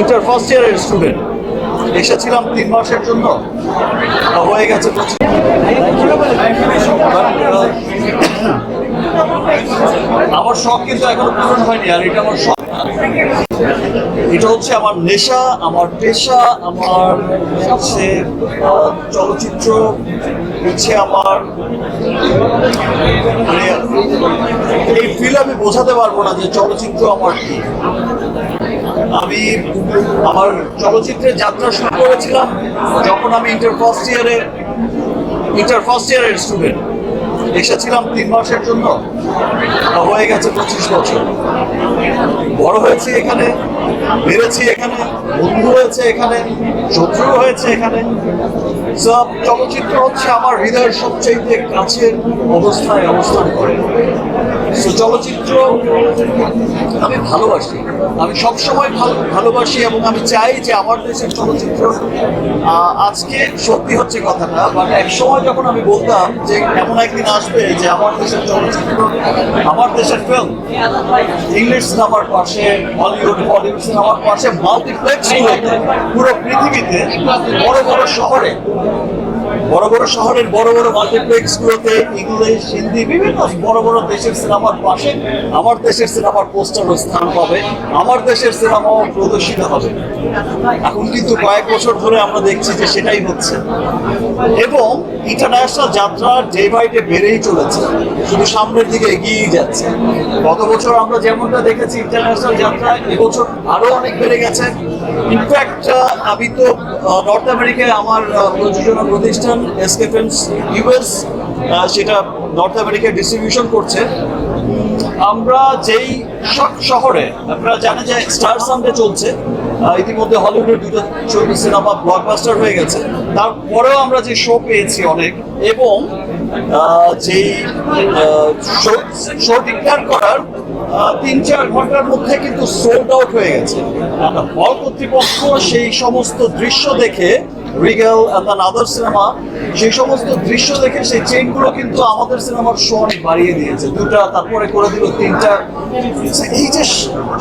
Inter first ইয়ারের student এসেছিলাম তিন মাসের জন্য। হয়ে গেছে। আমার শখ কিন্তু এখনও পূরণ হয়নি, আর এটা আমার শখ। এটা হচ্ছে আমার নেশা, আমার পেশা, আমার হচ্ছে চলচ্চিত্র, হচ্ছে আমার মানে এই ফিল আমি বোঝাতে পারব না যে চলচ্চিত্র আমার কি। আমি আমার চলচ্চিত্রের যাত্রা শুরু করেছিলাম যখন আমি ইন্টার ফার্স্ট ইয়ারে ইন্টার ফার্স্ট ইয়ারের স্টুডেন্ট এসেছিলাম তিন মাসের জন্য। হয়ে গেছে পঁচিশ বছর। বড় হয়েছি এখানে, বেড়েছি এখানে, বন্ধু হয়েছে এখানে শত্রু হয়েছে এখানে। সব চলচ্চিত্র হচ্ছে আমার হৃদয়ের সবচেয়ে কাছের অবস্থায় অবস্থান করে। চলচ্চিত্র আমি ভালোবাসি। আমি সবসময় ভালো, ভালোবাসি এবং আমি চাই যে আমার দেশের চলচ্চিত্র আজকে সত্যি হচ্ছে কথাটা বাট এক সময় যখন আমি বলতাম যে এমন একদিন আসবে যে আমার দেশের চলচ্চিত্র, আমার দেশের ফিল্ম ইংলিশ সিনেমার পাশে হলিউড হলিউড সিনেমার পাশে মাল্টিপ্লেক্স পুরো পৃথিবীতে বড় বড় শহরে বড় বড় শহরের বড় বড় মাল্টিপ্লেক্স গুলোতে ইংলিশ, হিন্দি, বিভিন্ন বড় বড় দেশের সিনেমার পাশে আমার দেশের সিনেমার পোস্টারও স্থান পাবে, আমার দেশের সিনেমাও প্রদর্শিত হবে। এখন কিন্তু কয়েক বছর ধরে আমরা দেখছি যে সেটাই হচ্ছে। এবং ইন্টারন্যাশনাল যাত্রা ডে বাই ডে বেড়েই চলেছে, শুধু সামনের দিকে এগিয়েই যাচ্ছে। গত বছর আমরা যেমনটা দেখেছি ইন্টারন্যাশনাল যাত্রা, এবছর আরও অনেক বেড়ে গেছে। ইনফ্যাক্ট আমি তো নর্থ আমেরিকায় আমার প্রযোজনা প্রতিষ্ঠান এসকে ফিল্মস ইউএস সেটা নর্থ আমেরিকায় ডিস্ট্রিবিউশন করছে। আমরা যেই শহরে, আপনারা জানেন যে স্টার সানডে চলছে। ইতিমধ্যে হলিউডের দুটো সিনেমা ব্লকবাস্টার হয়ে গেছে। তারপরেও আমরা যে শো পেয়েছি অনেক, এবং যেই শো ডিক্লেয়ার করার তিন চার ঘণ্টার মধ্যে কিন্তু সোল্ড আউট হয়ে গেছে। হল কর্তৃপক্ষ সেই সমস্ত দৃশ্য দেখে রিগেল অ্যান্ড আদার সিনেমা সেই সমস্ত দৃশ্য দেখে সেই চেনগুলো কিন্তু আমাদের সিনেমার শো অনেক বাড়িয়ে দিয়েছে। দুটা, তারপরে করে দিল তিনটা। এই যে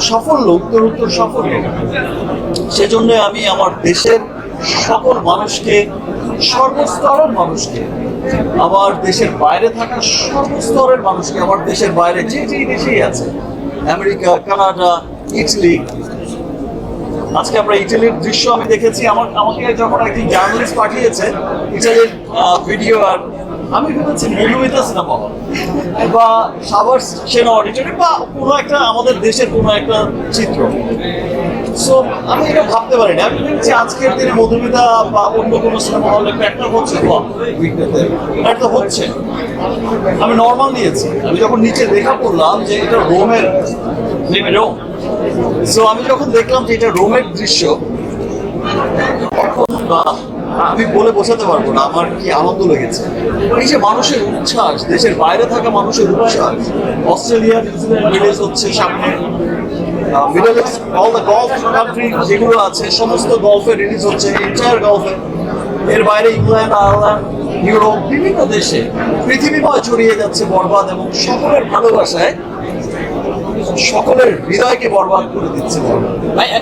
সাফল্য, উত্তর উত্তর সাফল্য, সেজন্য আমি আমার দেশের সকল মানুষকে, সর্বস্তরের মানুষকে, আমার দেশের বাইরে থাকা সর্বস্তরের মানুষকে, আমার দেশের বাইরে যে যেই দেশেই আছে, আমেরিকা, কানাডা, ইটালি আজকে আমরা ইটালির দৃশ্য আমি দেখেছি। আমার আমাকে যখন একটি জার্নালিস্ট পাঠিয়েছে ইটালির ভিডিও আর আমি ভেবেছি মধুমিতা সিনেমা বা সাভার সেনা অডিটরি বা কোনো একটা আমাদের দেশের কোনো একটা চিত্র। সো আমি এটা ভাবতে পারিনি। আমি ভেবেছি আজকের দিনে মধুমিতা বা অন্য কোনো সিনেমা হলে একটা হচ্ছে। একটা হচ্ছে। আমি নর্মাল নিয়েছি। আমি যখন নিচে দেখা করলাম যে এটা রোমের সো আমি যখন দেখলাম যে এটা রোমের দৃশ্য আমি বলে বোঝাতে পারব না আমার কি আনন্দ লেগেছে। এই যে মানুষের উচ্ছ্বাস, দেশের বাইরে থাকা মানুষের উচ্ছ্বাস, অস্ট্রেলিয়া নিউজিল্যান্ড হচ্ছে সামনে। Middle all the gulf country যেগুলো আছে, সমস্ত গল্ফে রিলিজ হচ্ছে এন্টায়ার গল্ফে এর বাইরে ইংল্যান্ড, আয়ারল্যান্ড, ইউরোপ, বিভিন্ন দেশে পৃথিবীময় ছড়িয়ে যাচ্ছে বরবাদ এবং সকলের ভালোবাসায় সকলের হৃদয়কে বরবাদ করে দিচ্ছে।